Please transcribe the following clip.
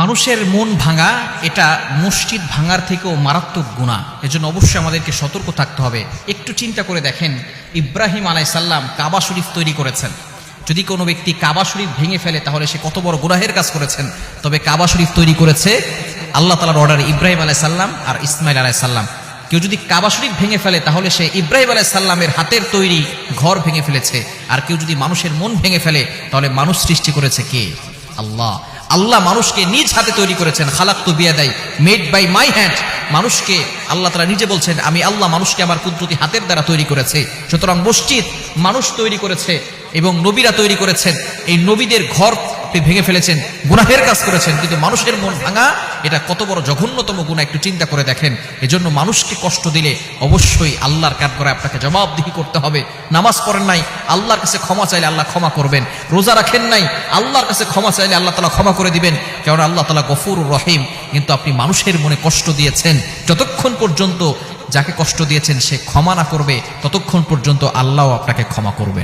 মানুষের মন ভাঙা, এটা মসজিদ ভাঙার থেকেও মারাত্মক গুণা এজন্য অবশ্যই আমাদেরকে সতর্ক থাকতে হবে। একটু চিন্তা করে দেখেন, ইব্রাহিম আলাই সাল্লাম কাবা শরীফ তৈরি করেছেন। যদি কোনো ব্যক্তি কাবা শরীফ ভেঙে ফেলে, তাহলে সে কত বড় গুনাহের কাজ করেছেন। তবে কাবা শরীফ তৈরি করেছে আল্লাহ তালার অর্ডারে ইব্রাহিম আলাই সাল্লাম আর ইসমাইল আলাই সাল্লাম কেউ যদি কাবা শরীফ ভেঙে ফেলে, তাহলে সে ইব্রাহিম আলাই সাল্লামের হাতের তৈরি ঘর ভেঙে ফেলেছে। আর কেউ যদি মানুষের মন ভেঙে ফেলে, তাহলে মানুষ সৃষ্টি করেছে কে? আল্লাহ। আল্লাহ মানুষকে নিজ হাতে তৈরি করেছেন। খালাক তো বিয়া দেয় মেড বাই মাই হ্যান্ড মানুষকে আল্লাহ তারা নিজে বলছেন, আমি আল্লাহ মানুষকে আমার কুদরতি হাতের দ্বারা তৈরি করেছে। সুতরাং মসজিদ মানুষ তৈরি করেছে এবং নবীরা তৈরি করেছেন। এই নবীদের ঘর আপনি ভেঙে ফেলেছেন, গুনাহের কাজ করেছেন, কিন্তু মানুষের মন ভাঙা, এটা কত বড় জঘন্যতম গুণা একটু চিন্তা করে দেখেন। এজন্য মানুষকে কষ্ট দিলে অবশ্যই আল্লাহর কাঠ করে আপনাকে জবাবদিহি করতে হবে। নামাজ পড়েন নাই, আল্লাহর কাছে ক্ষমা চাইলে আল্লাহ ক্ষমা করবেন। রোজা রাখেন নাই, আল্লাহর কাছে ক্ষমা চাইলে আল্লাহ তালা ক্ষমা করে দিবেন। কারণ আল্লাহ তালা গফুর রহিম, কিন্তু আপনি মানুষের মনে কষ্ট দিয়েছেন। যতক্ষণ পর্যন্ত যাকে কষ্ট দিয়েছেন সে ক্ষমা না করবে, ততক্ষণ পর্যন্ত আল্লাহ আপনাকে ক্ষমা করবেন